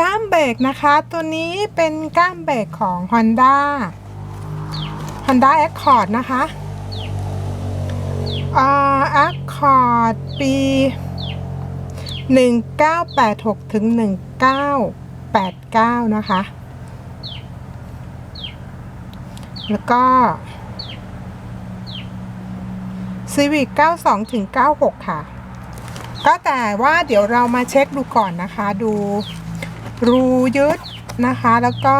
ก้ามเบรกนะคะ ตัวนี้เป็นก้ามเบรกของ Honda Honda Accord นะคะอ่า Accord ปี 1986 ถึง 1989 นะคะ แล้วก็ Civic 92 ถึง 96 ค่ะ ก็แต่ว่าเดี๋ยวเรามาเช็คดูก่อนนะคะดู รูยึดนะคะ แล้วก็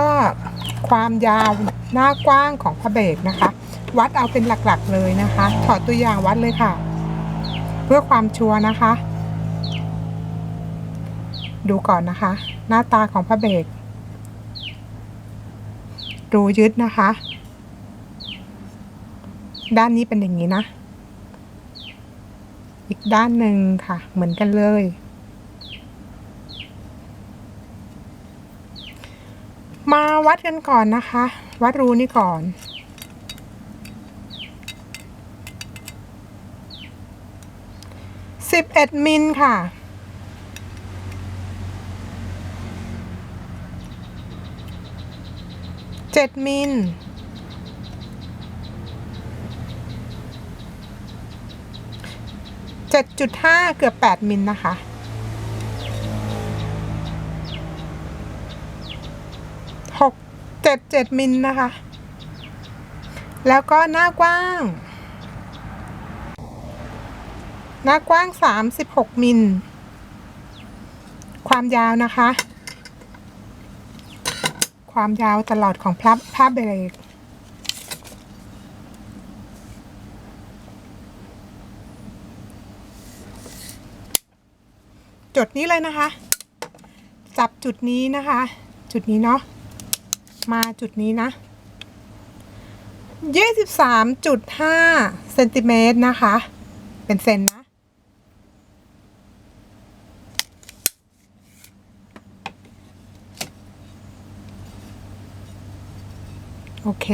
ความยาวหน้ากว้างของพระเบรกนะคะ วัดเอาเป็นหลักๆเลยนะคะ ถอดตัวอย่างวัดเลยค่ะ เพื่อความชัวร์นะคะ ดูก่อนนะคะ หน้าตาของพระเบรกรูยึดนะคะ ด้านนี้เป็นอย่างนี้นะ อีกด้านหนึ่งค่ะ เหมือนกันเลย มา วัดกันก่อนนะคะ วัดรูนี่ก่อนสิบเอ็ดมิลค่ะเจ็ดมิลเจ็ดจุดห้าเกือบแปดมิลนะคะ หกเจ็ดเจ็ดมิลนะคะ แล้วก็หน้ากว้าง หน้ากว้างสามสิบหกมิล ความยาวนะคะ ความยาวตลอดของพระผ้าเบรกจุดนี้เลยนะคะ จับจุดนี้นะคะ จุดนี้เนาะ มาจุดนี้นะ23.5เซนติเมตรนะคะ เป็นเซนนะ โอเค